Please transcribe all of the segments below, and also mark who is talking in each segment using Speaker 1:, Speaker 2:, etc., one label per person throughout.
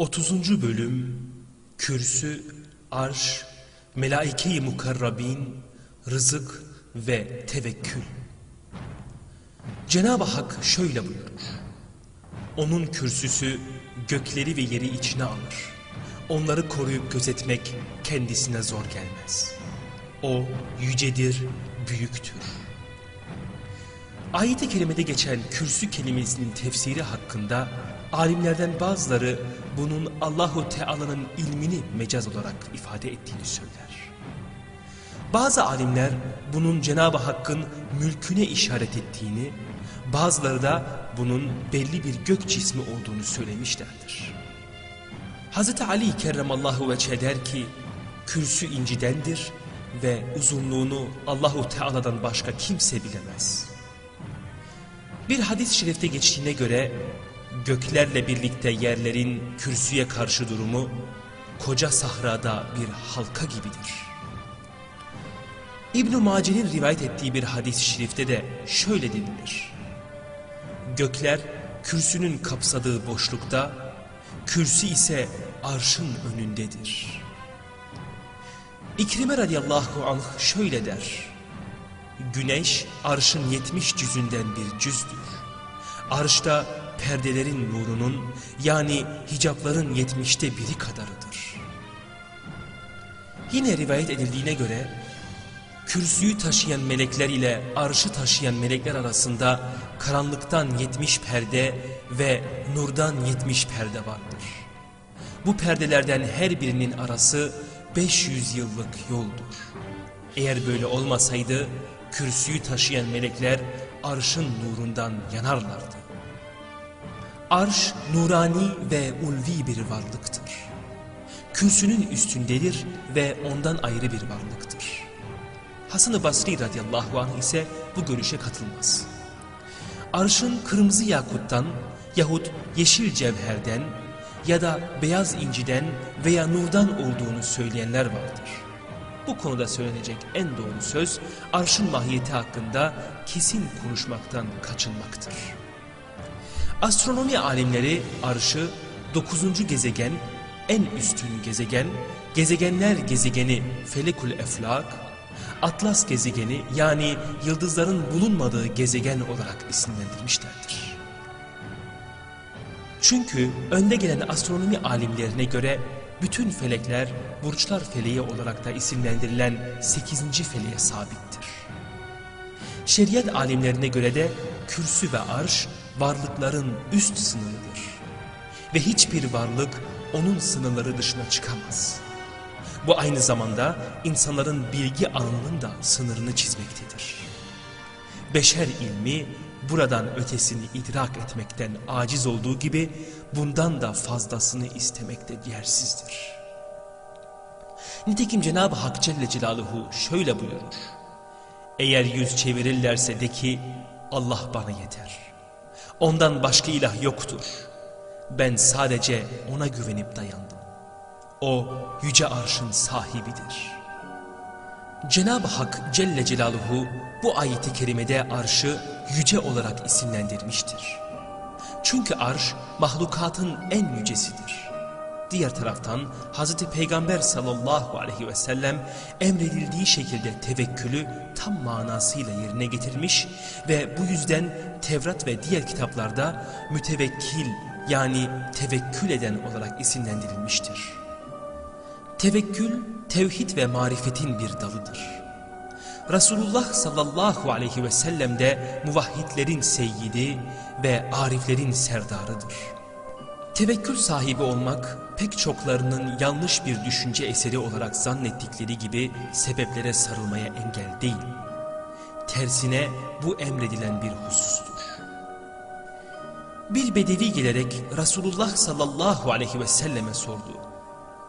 Speaker 1: 30. Bölüm Kürsü, Arş, Melaike-i Mukarrabin, Rızık ve Tevekkül Cenab-ı Hak şöyle buyurur. Onun kürsüsü gökleri ve yeri içine alır. Onları koruyup gözetmek kendisine zor gelmez. O yücedir, büyüktür. Ayet-i kerimede geçen kürsü kelimesinin tefsiri hakkında alimlerden bazıları bunun Allahu Teala'nın ilmini mecaz olarak ifade ettiğini söyler. Bazı alimler bunun Cenab-ı Hakk'ın mülküne işaret ettiğini, bazıları da bunun belli bir gök cismi olduğunu söylemişlerdir. Hz. Ali kerremallahu ve der ki, kürsü incidendir ve uzunluğunu Allahu Teala'dan başka kimse bilemez. Bir hadis-i şerifte geçtiğine göre göklerle birlikte yerlerin kürsüye karşı durumu koca sahrada bir halka gibidir. İbn-i Mace'nin rivayet ettiği bir hadis-i şerifte de şöyle denilir. Gökler kürsünün kapsadığı boşlukta, kürsü ise arşın önündedir. İkrime radiyallahu anh şöyle der. Güneş arşın yetmiş cüzünden bir cüzdür. Arşta perdelerin nurunun yani hicapların yetmişte biri kadarıdır. Yine rivayet edildiğine göre kürsüyü taşıyan melekler ile arşı taşıyan melekler arasında karanlıktan yetmiş perde ve nurdan yetmiş perde vardır. Bu perdelerden her birinin arası 500 yıllık yoldur. Eğer böyle olmasaydı kürsüyü taşıyan melekler arşın nurundan yanarlardı. Arş nurani ve ulvi bir varlıktır. Kürsünün üstündedir ve ondan ayrı bir varlıktır. Hasan-ı Basri radıyallahu anh ise bu görüşe katılmaz. Arşın kırmızı yakuttan yahut yeşil cevherden ya da beyaz inciden veya nurdan olduğunu söyleyenler vardır. Bu konuda söylenecek en doğru söz arşın mahiyeti hakkında kesin konuşmaktan kaçınmaktır. Astronomi alimleri arşı 9. gezegen, en üstün gezegen, gezegenler gezegeni Felekul Eflak, Atlas gezegeni yani yıldızların bulunmadığı gezegen olarak isimlendirmişlerdir. Çünkü önde gelen astronomi alimlerine göre bütün felekler burçlar feleği olarak da isimlendirilen 8. feleğe sabittir. Şeriat alimlerine göre de kürsü ve arş varlıkların üst sınırıdır. Ve hiçbir varlık onun sınırları dışına çıkamaz. Bu aynı zamanda insanların bilgi alanının da sınırını çizmektedir. Beşer ilmi buradan ötesini idrak etmekten aciz olduğu gibi bundan da fazlasını istemekte yersizdir. Nitekim Cenab-ı Hak Celle Celaluhu şöyle buyurur. Eğer yüz çevirirlerse de ki Allah bana yeter. Ondan başka ilah yoktur. Ben sadece ona güvenip dayandım. O yüce arşın sahibidir. Cenab-ı Hak Celle Celaluhu bu ayeti kerimede arşı yüce olarak isimlendirmiştir. Çünkü arş mahlukatın en yücesidir. Diğer taraftan Hz. Peygamber sallallahu aleyhi ve sellem emredildiği şekilde tevekkülü tam manasıyla yerine getirmiş ve bu yüzden Tevrat ve diğer kitaplarda mütevekkil yani tevekkül eden olarak isimlendirilmiştir. Tevekkül, tevhid ve marifetin bir dalıdır. Resulullah sallallahu aleyhi ve sellem de muvahhidlerin seyyidi ve ariflerin serdarıdır. Tevekkül sahibi olmak pek çoklarının yanlış bir düşünce eseri olarak zannettikleri gibi sebeplere sarılmaya engel değil. Tersine bu emredilen bir husustur. Bir bedevi gelerek Resulullah sallallahu aleyhi ve selleme sordu.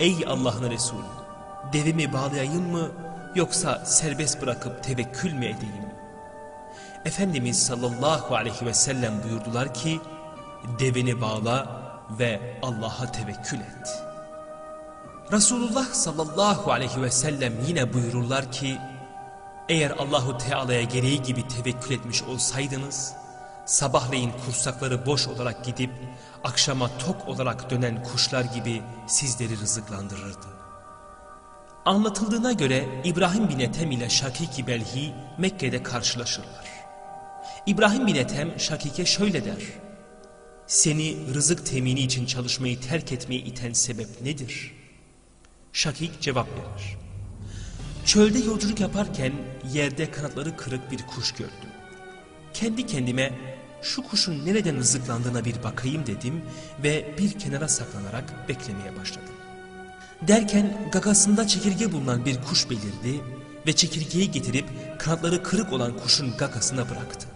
Speaker 1: Ey Allah'ın Resulü devimi bağlayayım mı yoksa serbest bırakıp tevekkül mü edeyim? Efendimiz sallallahu aleyhi ve sellem buyurdular ki devini bağla ve Allah'a tevekkül et. Resulullah sallallahu aleyhi ve sellem yine buyururlar ki eğer Allahu Teala'ya gereği gibi tevekkül etmiş olsaydınız sabahleyin kursakları boş olarak gidip akşama tok olarak dönen kuşlar gibi sizleri rızıklandırırdı. Anlatıldığına göre İbrahim bin Ethem ile Şakik Belhi Mekke'de karşılaşırlar. İbrahim bin Ethem Şakik'e şöyle der. Seni rızık temini için çalışmayı terk etmeye iten sebep nedir? Şakik cevap verir. Çölde yolculuk yaparken yerde kanatları kırık bir kuş gördüm. Kendi kendime şu kuşun nereden rızıklandığına bir bakayım dedim ve bir kenara saklanarak beklemeye başladım. Derken gagasında çekirge bulunan bir kuş belirdi ve çekirgeyi getirip kanatları kırık olan kuşun gagasına bıraktı.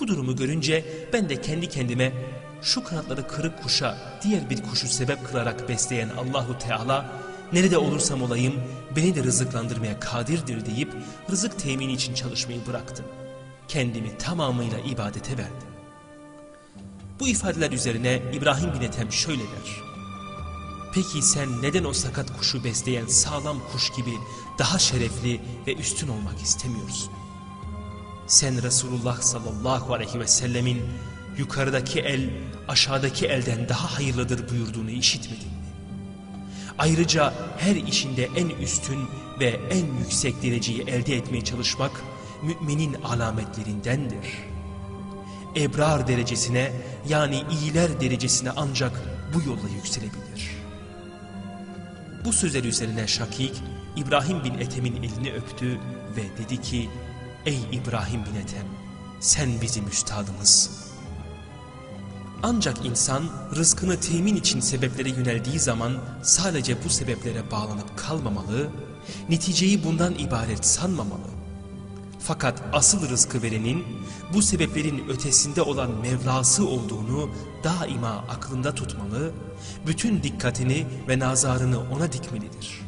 Speaker 1: Bu durumu görünce ben de kendi kendime şu kanatları kırık kuşa diğer bir kuşu sebep kılarak besleyen Allahu Teala nerede olursam olayım beni de rızıklandırmaya kadirdir deyip rızık temini için çalışmayı bıraktım. Kendimi tamamıyla ibadete verdim. Bu ifadeler üzerine İbrahim bin Ethem şöyle der. Peki sen neden o sakat kuşu besleyen sağlam kuş gibi daha şerefli ve üstün olmak istemiyorsun? Sen Resulullah sallallahu aleyhi ve sellemin yukarıdaki el aşağıdaki elden daha hayırlıdır buyurduğunu işitmedin mi? Ayrıca her işinde en üstün ve en yüksek dereceyi elde etmeye çalışmak müminin alametlerindendir. Ebrar derecesine yani iyiler derecesine ancak bu yolla yükselebilir. Bu sözler üzerine Şakik İbrahim bin Ethem'in elini öptü ve dedi ki Ey İbrahim bin Ethem sen bizim üstadımızsın. Ancak insan rızkını temin için sebeplere yöneldiği zaman sadece bu sebeplere bağlanıp kalmamalı, neticeyi bundan ibaret sanmamalı. Fakat asıl rızkı verenin bu sebeplerin ötesinde olan Mevlası olduğunu daima aklında tutmalı, bütün dikkatini ve nazarını ona dikmelidir.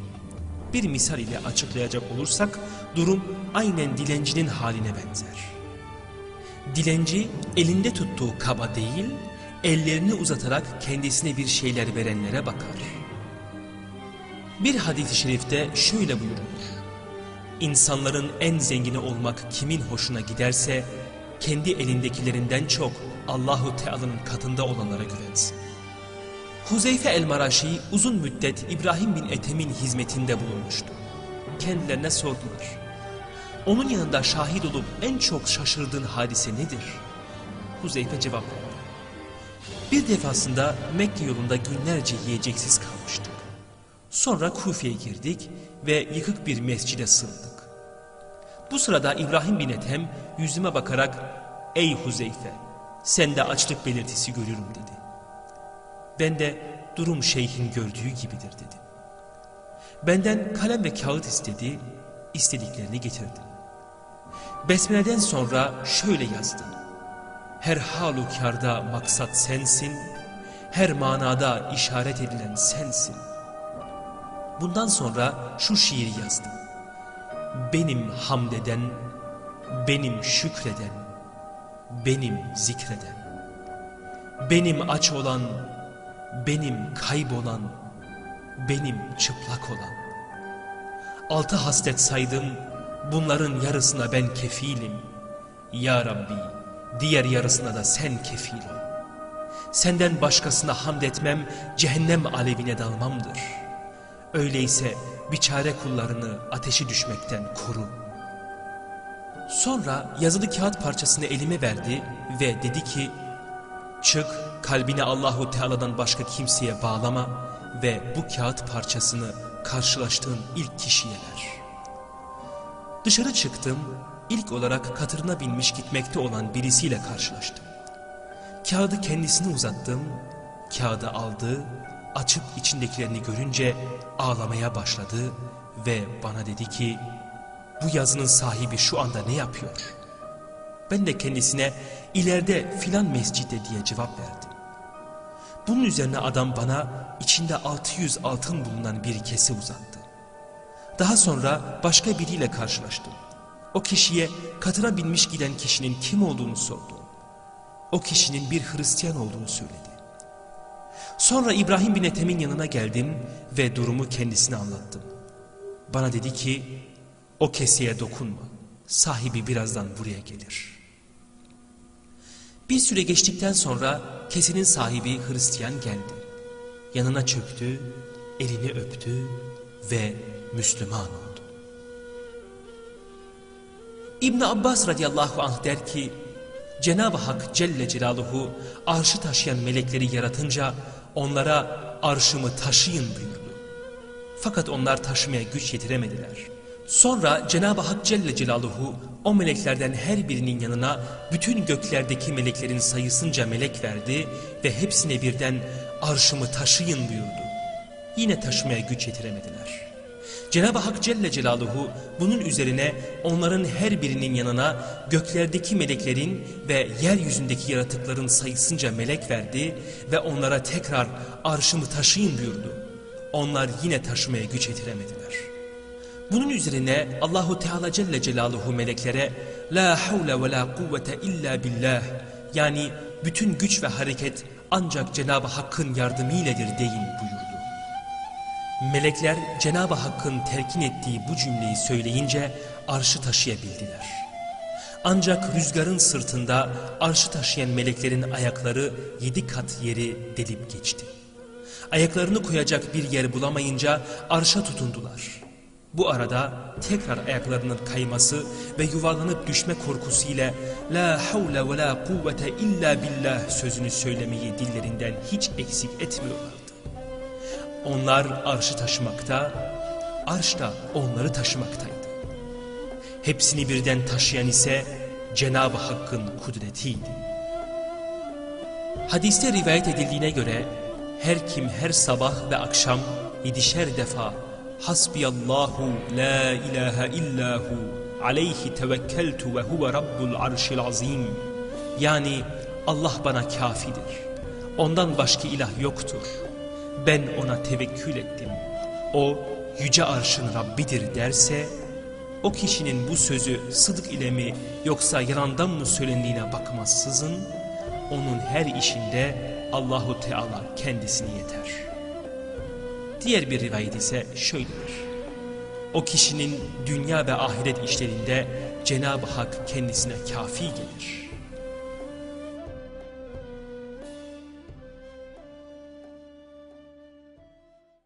Speaker 1: Bir misal ile açıklayacak olursak durum aynen dilencinin haline benzer. Dilenci elinde tuttuğu kaba değil, ellerini uzatarak kendisine bir şeyler verenlere bakar. Bir hadis-i şerifte şöyle buyurulur. İnsanların en zengini olmak kimin hoşuna giderse, kendi elindekilerinden çok Allahu Teala'nın katında olanlara güvensin. Huzeyfe el-Maraşi uzun müddet İbrahim bin Ethem'in hizmetinde bulunmuştu. Kendilerine sordular. Onun yanında şahit olup en çok şaşırdığın hadise nedir? Huzeyfe cevap verdi. Bir defasında Mekke yolunda günlerce yiyeceksiz kalmıştık. Sonra Kufe'ye girdik ve yıkık bir mescide sığındık. Bu sırada İbrahim bin Ethem yüzüme bakarak ''Ey Huzeyfe sende açlık belirtisi görürüm.'' dedi. Ben de durum şeyhin gördüğü gibidir dedim. Benden kalem ve kağıt istedi, istediklerini getirdim. Besmele'den sonra şöyle yazdı. Her halükarda maksat sensin, her manada işaret edilen sensin. Bundan sonra şu şiiri yazdım. Benim hamd eden, benim şükreden, benim zikreden. Benim aç olan, benim kaybolan, benim çıplak olan. Altı haslet saydım, bunların yarısına ben kefilim. Ya Rabbi, diğer yarısına da sen kefilim. Senden başkasına hamd etmem, cehennem alevine dalmamdır. Öyleyse biçare kullarını ateşi düşmekten koru. Sonra yazılı kağıt parçasını elime verdi ve dedi ki, Çık kalbini Allahu Teala'dan başka kimseye bağlama ve bu kağıt parçasını karşılaştığın ilk kişiye ver. Dışarı çıktım, ilk olarak katırına binmiş gitmekte olan birisiyle karşılaştım. Kağıdı kendisine uzattım, kağıdı aldı, açıp içindekilerini görünce ağlamaya başladı ve bana dedi ki, bu yazının sahibi şu anda ne yapıyor? Ben de kendisine ileride filan mescitte diye cevap verdim. Bunun üzerine adam bana içinde 600 altın bulunan bir kese uzattı. Daha sonra başka biriyle karşılaştım. O kişiye katıra binmiş giden kişinin kim olduğunu sordu. O kişinin bir Hristiyan olduğunu söyledi. Sonra İbrahim bin Ethem'in yanına geldim ve durumu kendisine anlattım. Bana dedi ki o keseye dokunma. Sahibi birazdan buraya gelir. Bir süre geçtikten sonra kesenin sahibi Hristiyan geldi. Yanına çöktü, elini öptü ve Müslüman oldu. İbn Abbas radıyallahu anh der ki, Cenab-ı Hak Celle Celaluhu arşı taşıyan melekleri yaratınca onlara arşımı taşıyın buyurdu. Fakat onlar taşımaya güç yetiremediler. Sonra Cenab-ı Hak Celle Celaluhu o meleklerden her birinin yanına bütün göklerdeki meleklerin sayısınca melek verdi ve hepsine birden arşımı taşıyın buyurdu. Yine taşımaya güç yetiremediler. Cenab-ı Hak Celle Celaluhu bunun üzerine onların her birinin yanına göklerdeki meleklerin ve yeryüzündeki yaratıkların sayısınca melek verdi ve onlara tekrar arşımı taşıyın buyurdu. Onlar yine taşımaya güç yetiremediler. Bunun üzerine Allahu Teala Celle Celaluhu meleklere La havle ve la kuvvete illa billah yani bütün güç ve hareket ancak Cenab-ı Hakk'ın yardımıyledir deyin buyurdu. Melekler Cenab-ı Hakk'ın terkin ettiği bu cümleyi söyleyince arşı taşıyabildiler. Ancak rüzgarın sırtında arşı taşıyan meleklerin ayakları yedi kat yeri delip geçti. Ayaklarını koyacak bir yer bulamayınca arşa tutundular. Bu arada tekrar ayaklarının kayması ve yuvarlanıp düşme korkusu ile La havle ve la kuvvete illa billah sözünü söylemeyi dillerinden hiç eksik etmiyorlardı. Onlar arşı taşımakta, arş da onları taşımaktaydı. Hepsini birden taşıyan ise Cenab-ı Hakk'ın kudretiydi. Hadiste rivayet edildiğine göre her kim her sabah ve akşam yedişer defa Hasbiyallahu la ilahe illahu aleyhi tevekkeltu ve huve rabbul arşil azim yani Allah bana kafidir. Ondan başka ilah yoktur. Ben ona tevekkül ettim. O yüce arşın Rabbidir derse o kişinin bu sözü sıdık ile mi yoksa yalandan mı söylendiğine bakmazsızın onun her işinde Allahu Teala kendisini yeter. Diğer bir rivayet ise şöyledir. O kişinin dünya ve ahiret işlerinde Cenab-ı Hak kendisine kafi gelir.